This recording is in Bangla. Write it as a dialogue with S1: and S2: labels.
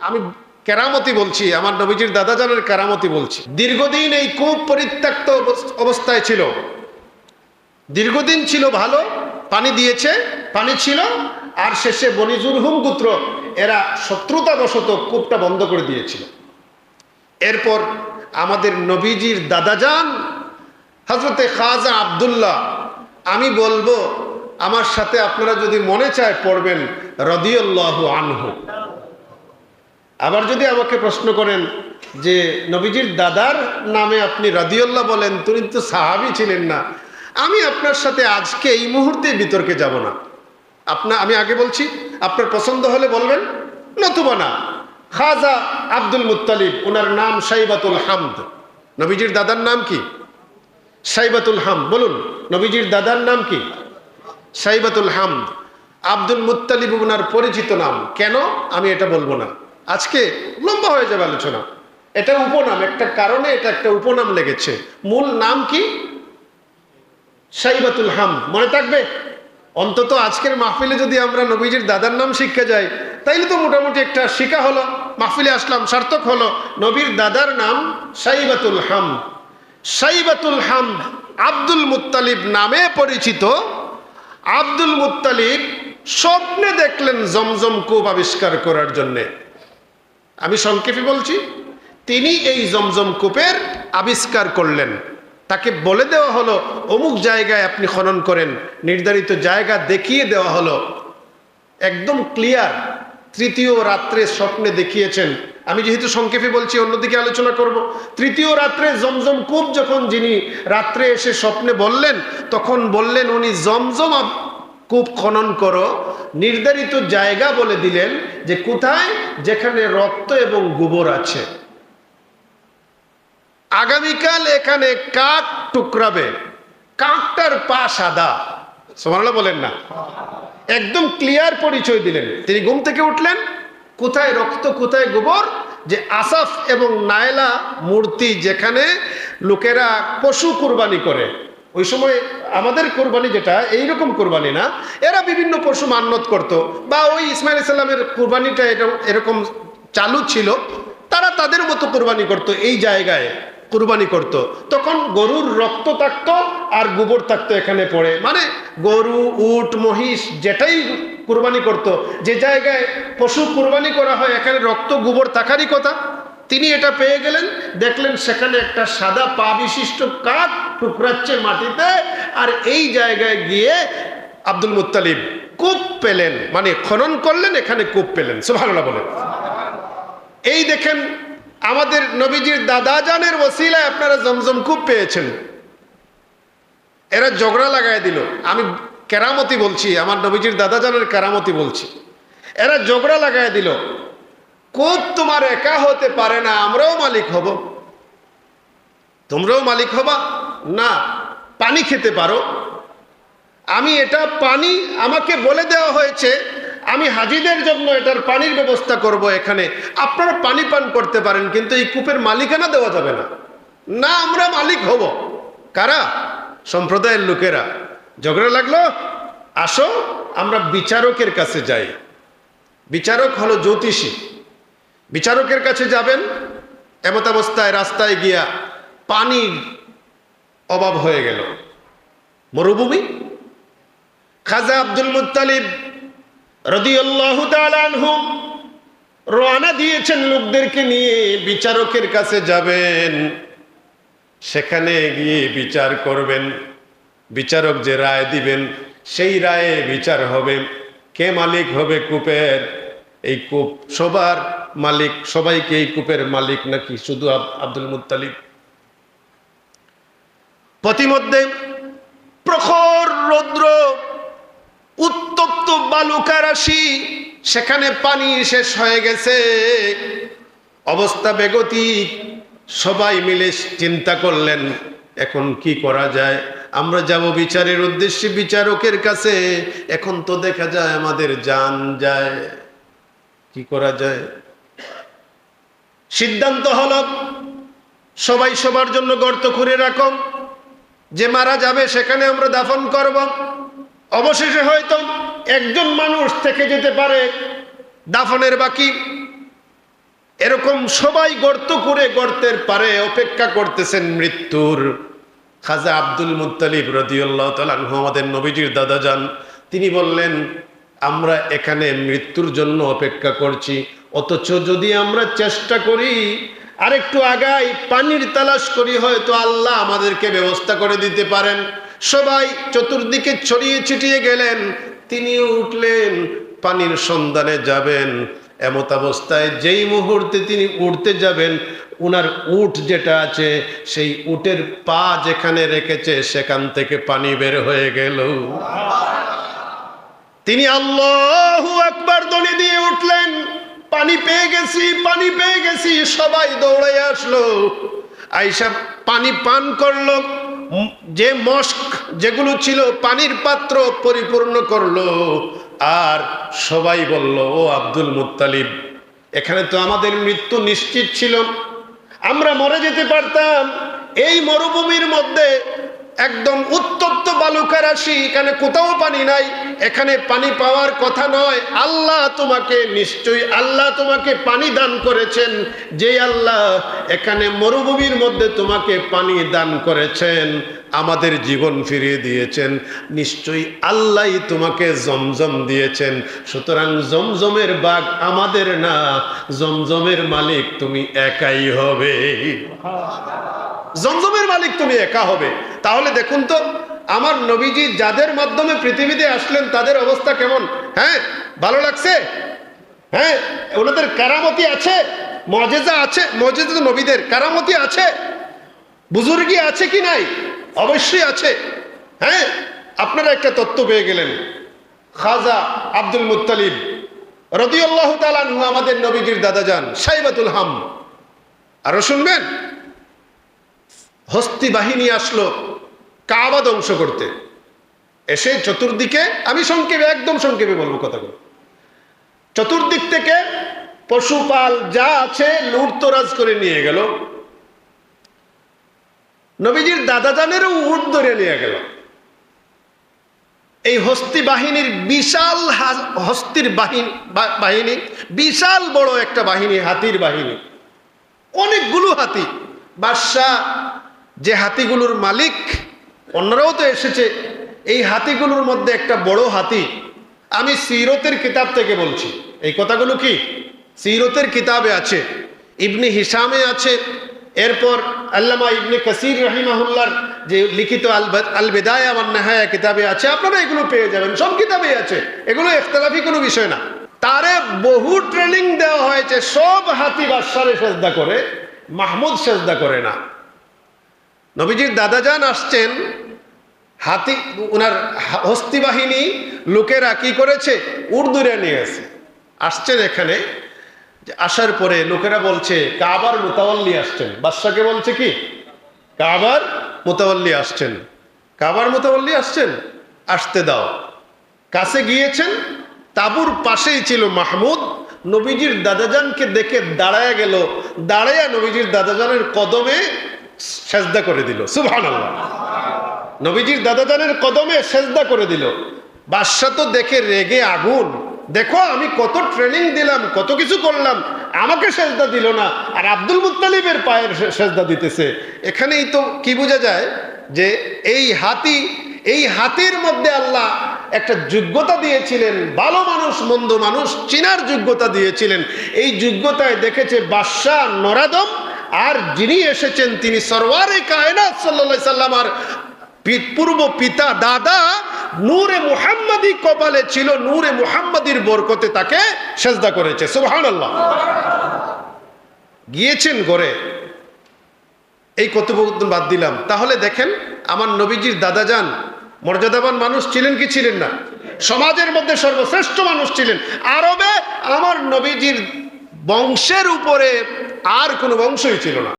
S1: আমি কেরামতি বলছি, আমার নবীজির দাদাজানের কেরামতি বলছি। দীর্ঘদিন এই কূপ পরিত্যক্ত অবস- অবস্থায় ছিল। দীর্ঘদিন ছিল ভালো, পানি দিয়েছে, পানি ছিল, আর শেষে বনিজুর হুম গুত্র, এরা শত্রুতাবশত কূপটা বন্ধ করে দিয়েছিল। এরপর আমাদের নবীজির দাদাজান হজরতে খাজা আবদুল্লাহ, আমি বলব, আমার সাথে আপনারা যদি মনে চায় পড়বেন রদিউল্লাহ আনহু। আবার যদি আমাকে প্রশ্ন করেন যে নবীজির দাদার নামে আপনি রাদিউল্লাহ বলেন, তিনি তো সাহাবি ছিলেন না, আমি আপনার সাথে আজকে এই মুহূর্তে বিতর্কে যাব না। আপনা, আমি আগে বলছি, আপনার পছন্দ হলে বলবেন, নতুবা না। খাজা আব্দুল মুত্তালিব, ওনার নাম সাইবাতুল হামদ। নবীজির দাদার নাম কি? সাইবাতুল হাম বলুন, নবীজির দাদার নাম কি? সাইবাতুল হামদ। আব্দুল মুত্তালিব ওনার পরিচিত নাম। কেন? আমি এটা বলব না। আজকে লম্বা হয়ে যাবে আলোচনা। এটা উপনাম, একটা কারণে এটা একটা উপনাম লেগেছে। মূল নাম কি? সাইবাতুল হাম। মনে থাকবে? অন্তত আজকের মাহফিলে যদি আমরা নবীজির দাদার নাম শিক্ষা যাই, তাইলে তো মোটামুটি একটা শিকা হলো, মাহফিলে আসলাম, সার্থক হলো। নবীর দাদার নাম সাইবাতুল হাম। সাইবাতুল হাম আব্দুল মুত্তালিব নামে পরিচিত। আব্দুল মুত্তালিব স্বপ্নে দেখলেন জমজম কূপ আবিষ্কার করার জন্যে। আমি সংক্ষেপে বলছি, তিনি এই জমজম কূপের আবিষ্কার করলেন। তাকে বলে দেওয়া হলো, অমুক জায়গায় আপনি খনন করেন, নির্ধারিত জায়গা দেখিয়ে দেওয়া হলো। একদম ক্লিয়ার তৃতীয় রাত্রে স্বপ্নে দেখিয়েছেন। আমি যেহেতু সংক্ষেপে বলছি, অন্যদিকে আলোচনা করব। তৃতীয় রাত্রে জমজম কূপ যখন যিনি রাত্রে এসে স্বপ্নে বললেন, তখন বললেন, উনি জমজম কূপ খনন করো নির্ধারিত জায়গা বলে দিলেন যে কোথায়? যেখানে রক্ত এবং গোবর আছে। আগামীকাল এখানে কাক টুকরাবে। কাকটার পা সাদা। সোমানাল্লাহ বলেন না। একদম ক্লিয়ার পরিচয় দিলেন। তিনি ঘুম থেকে উঠলেন। কোথায় রক্ত, কোথায় গোবর? যে আসাফ এবং নায়লা মূর্তি যেখানে লোকেরা পশু কুরবানি করে। ওই সময় আমাদের কোরবানি যেটা, এইরকম কোরবানি না। এরা বিভিন্ন পশু মান্যত করত। বা ওই ইসমাইল ইসলামের কোরবানিটা এটা এরকম চালু ছিল। তারা তাদের মতো কোরবানি করত, এই জায়গায় কুরবানি করত। তখন গরুর রক্ত থাকতো আর গোবর থাকতো এখানে পড়ে। মানে গরু, উট, মহিষ যেটাই কুরবানি করত, যে জায়গায় পশু কুরবানি করা হয়, এখানে রক্ত, গোবর থাকারই কথা। তিনি এটা পেয়ে গেলেন, দেখলেন সেখানে একটা সাদা পা বিশিষ্ট কাক টুকরাচ্ছে মাটিতে, আর এই জায়গায় গিয়ে আব্দুল মুত্তালিব কূপ পেলেন। মানে খনন করলেন, এখানে কূপ পেলেন। সুবহানাল্লাহ বলেন। এই দেখেন, আমাদের নবীজির দাদাজানের ওসিলায় আপনারা জমজম খুব পেয়েছেন। এরা ঝগড়া লাগায় দিল। আমি কেরামতি বলছি, আমার নবীজির দাদাজানের কেরামতি বলছি। এরা ঝগড়া লাগায় দিল। কোপ তোমার একা হতে পারে না, আমরাও মালিক হব। তোমরাও মালিক হবা। না, পানি খেতে পারো। আমি এটা পানি আমাকে বলে দেওয়া হয়েছে, আমি হাজিদের জন্য এটার পানির ব্যবস্থা করব এখানে। আপনারা পানি পান করতে পারেন, কিন্তু এই কূপের মালিকানা দেওয়া যাবে না। না, আমরা মালিক হব। কারা? সম্প্রদায়ের লোকেরা। ঝগড়া লাগল? আসো, আমরা বিচারকের কাছে যাই। বিচারক হলো জ্যোতিষী। বিচারকের কাছে যাবেন এমত অবস্থায় রাস্তায় গিয়া পানির অভাব হয়ে গেল। মরুভূমি? খাজা আব্দুল আনহু রওনা দিয়েছেন লোকদেরকে নিয়ে, বিচারকের কাছে যাবেন। সেখানে গিয়ে বিচার করবেন। বিচারক যে রায় দিবেন, সেই রায়ে বিচার হবে। কে মালিক হবে কূপের? এই কূপ সবার মালিক, সবাইকে এই কূপের মালিক নাকি? শুধু আব- আব্দুল মুত্তালিব। প্রতিমধ্যে প্রখর রৌদ্র, উত্তপ্ত বালুকা রাশি, সেখানে পানি শেষ হয়ে গেছে। অবস্থা বেগতিক, সবাই মিলে চিন্তা করলেন, এখন কি করা যায়? আমরা যাব বিচারের উদ্দেশ্যে বিচারকের কাছে, এখন তো দেখা যায় আমাদের জান যায়। কি করা যায়? সিদ্ধান্ত হলো, সবাই সবার জন্য গর্ত খুঁড়ে রাখো। যে মারা যাবে সেখানে আমরা দাফন করব। অবশেষে হয়তো একজন মানুষ থেকে যেতে পারে, দাফনের বাকি। এরকম সবাই গর্ত করে গর্তের পারে অপেক্ষা করতেছেন মৃত্যুর। খাজা আব্দুল মুত্তালিব রদিউল্লাহ তালানহু আমাদের নবীজির দাদা যান, তিনি বললেন, আমরা এখানে মৃত্যুর জন্য অপেক্ষা করছি, অথচ যদি আমরা চেষ্টা করি আরেকটু আগাই, পানির তালাশ করি, হয়তো আল্লাহ আমাদেরকে ব্যবস্থা করে দিতে পারেন। সবাই চতুর্দিকে ছড়িয়ে ছিটিয়ে গেলেন, তিনিও উঠলেন, পানির সন্ধানে যাবেন। এমত অবস্থায় যেই মুহূর্তে তিনি উঠতে যাবেন, উনার উট যেটা আছে, সেই উটের পা যেখানে রেখেছে, সেখান থেকে পানি বের হয়ে গেল। তিনি আল্লাহ একবার দলি দিয়ে উঠলেন। পানি পেয়ে গেছি, পানি পেয়ে গেছি, সবাই দৌড়ে আসলো। আইসা পানি পান করল যে মস্ক যেগুলো ছিল পানির পাত্র পরিপূর্ণ করল। আর সবাই বলল, ও আব্দুল মুত্তালিব, এখানে তো আমাদের মৃত্যু নিশ্চিত ছিল। আমরা মরে যেতে পারতাম। এই মরুভূমির মধ্যে একদম উত্তপ্ত বালুকা রাশি, এখানে কোথাও পানি নাই, এখানে পানি পাওয়ার কথা নয়। আল্লাহ তোমাকে, নিশ্চয়ই আল্লাহ তোমাকে পানি দান করেছেন। যে আল্লাহ এখানে মরুভূমির মধ্যে তোমাকে পানি দান করেছেন, আমাদের জীবন ফিরিয়ে দিয়েছেন। নিশ্চয়ই আল্লাহই তোমাকে জমজম দিয়েছেন। সুতরাং জমজমের বাঘ আমাদের না, জমজমের মালিক তুমি একাই হবে। জমজমের মালিক তুমি, একা হবে। তাহলে দেখুন তো, আমার নবীজি যাদের মাধ্যমে পৃথিবীতে আসলেন, তাদের অবস্থা কেমন? হ্যাঁ? ভালো লাগছে? হ্যাঁ? ওনাদের কারামতি আছে? মজেজা আছে? মজেজা নবীদের। কারামতি আছে? বুজুর্গি আছে কি নাই? অবশ্যই আছে। হ্যাঁ? আপনারা একটা তত্ত্ব পেয়ে গেলেন। খাজা আব্দুল মুত্তালিব রদিউল্লাহ তালানহু আমাদের নবীজির দাদা যান, সাইবাতুল হাম। আরও শুনবেন? হস্তি বাহিনী আসলো কাবা ধ্বংস করতে। এসে চতুর্দিকে, আমি সংক্ষেপে, একদম সংক্ষেপে বলব কথাগুলো। চতুর্দিক থেকে পশুপাল যা আছে লুটতরাজ করে নিয়ে গেল। নবীজির দাদা জানেরও উট ধরে নিয়ে গেল। এই হস্তি বাহিনীর বিশাল হস্তির বাহিনী বাহিনী, বিশাল বড় একটা বাহিনী, হাতির বাহিনী। অনেকগুলো হাতি, বাদশাহ যে হাতিগুলোর মালিক, অন্যরাও তো এসেছে। এই হাতিগুলোর মধ্যে একটা বড় হাতি, আমি সিরতের কিতাব থেকে বলছি। এই কথাগুলো কি? সিরতের কিতাবে আছে, ইবনে হিসামে আছে। এরপর আল্লামা ইবনে কাসির রহিমাহুল্লার যে লিখিত আল বেদায় আমার নেহায়া কিতাবে আছে, আপনারা এগুলো পেয়ে যাবেন, সব কিতাবেই আছে। এগুলো এখতলাফি কোনো বিষয় না। তারে বহু ট্রেনিং দেওয়া হয়েছে, সব হাতি বাদশারে সেজদা করে, মাহমুদ সেজদা করে না। নবীজির দাদাজান আসছেন, হাতি ওনার হস্তি বাহিনী লোকেরা কি করেছে? উর্দুরে নিয়ে গেছে আসছেন এখানে আসার পরে লোকেরা বলছে, কাবার মোতাবল্লি আসছেন। বাদশাকে বলছে কি? কাবার মোতাবল্লি আসছেন। কাবার মোতাবল্লি আসছেন? আসতে দাও। কাছে গিয়েছেন, তাবুর পাশেই ছিল মাহমুদ। নবীজির দাদাজানকে দেখে দাঁড়ায় গেল। দাঁড়াইয়া নবীজির দাদাজানের কদমে সেজদা করে দিল সুভান নবীজির দাদাজানের কদমে সেজদা করে দিল। বাদশাহ তো দেখে রেগে আগুন। দেখো, আমি কত ট্রেনিং দিলাম, কত কিছু করলাম, আমাকে সেজদা দিল না, আর আব্দুল মুত্তালিবের পায়ের সেজদা দিতেছে। এখানেই তো কি বোঝা যায় যে এই হাতি, এই হাতির মধ্যে আল্লাহ একটা যোগ্যতা দিয়েছিলেন, ভালো মানুষ, মন্দ মানুষ, চিনার যোগ্যতা দিয়েছিলেন। এই যোগ্যতায় দেখেছে বাদশাহ নরাদম আর যিনি এসেছেন, তিনি সরওয়ারে কায়নাত সাল্লা সাল্লাম, আর পূর্ব পিতা, দাদা নূরে মুহাম্মাদি কপালে ছিল, নূরে মুহাম্মাদির বরকতে তাকে সেজদা করেছে। সুবহানাল্লাহ। গিয়েছেন ঘরে। এই কথোপকথন বাদ দিলাম। তাহলে দেখেন, আমার নবীজির দাদা যান, মর্যাদাবান মানুষ ছিলেন কি ছিলেন না? সমাজের মধ্যে সর্বশ্রেষ্ঠ মানুষ ছিলেন। আরবে আমার নবীজির বংশের উপরে আর কোনো বংশই ছিল না।